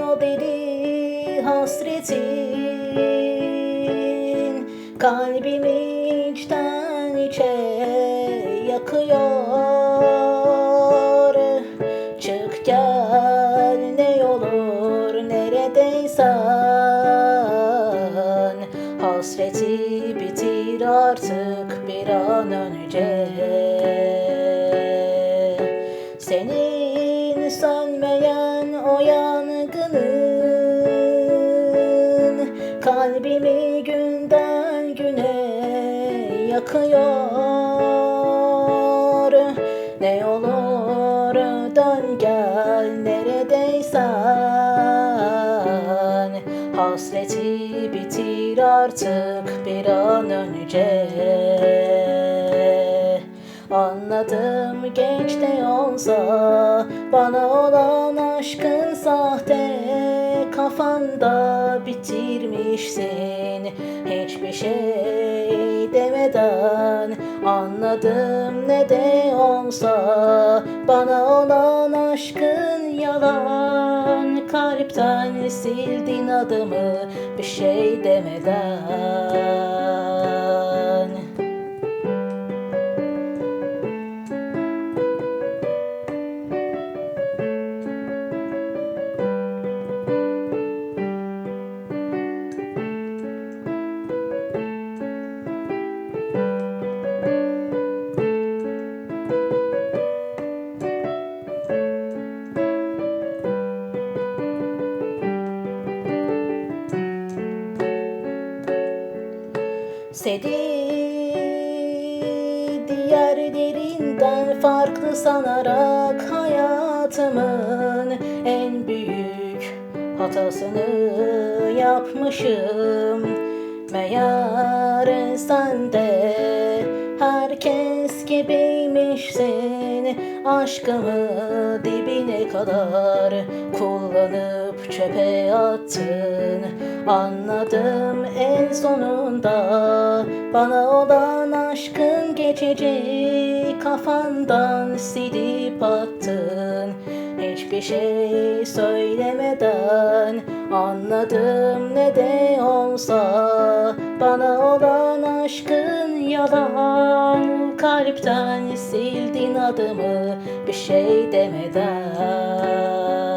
o deli hasretin Kalbimi içten içe yakıyor. Çık gel ne olur neredeysen. Hasreti bitir artık bir an önce sönmeyen o yangının Kalbimi günden güne yakıyor. Ne olur dön gel neredeysen Hasreti bitir artık bir an önce Anladım genç de olsa Bana olan aşkın sahte. Kafanda bitirmişsin Hiçbir şey demeden. Anladım ne de olsa Bana olan aşkın yalan. Kalpten sildin adımı Bir şey demeden Seni diğerlerinden farklı sanarak hayatımın en büyük hatasını yapmışım. Meğer sen de herkes gibiymişsin Aşkımı dibine kadar kullanıp çöpe attın. Anladım en sonunda bana olan aşkın geçici Kafandan silip attın. Hiçbir şey söylemeden Anladım ne de olsa Bana olan aşkın yalan Kalpten sildin adımı Bir şey demeden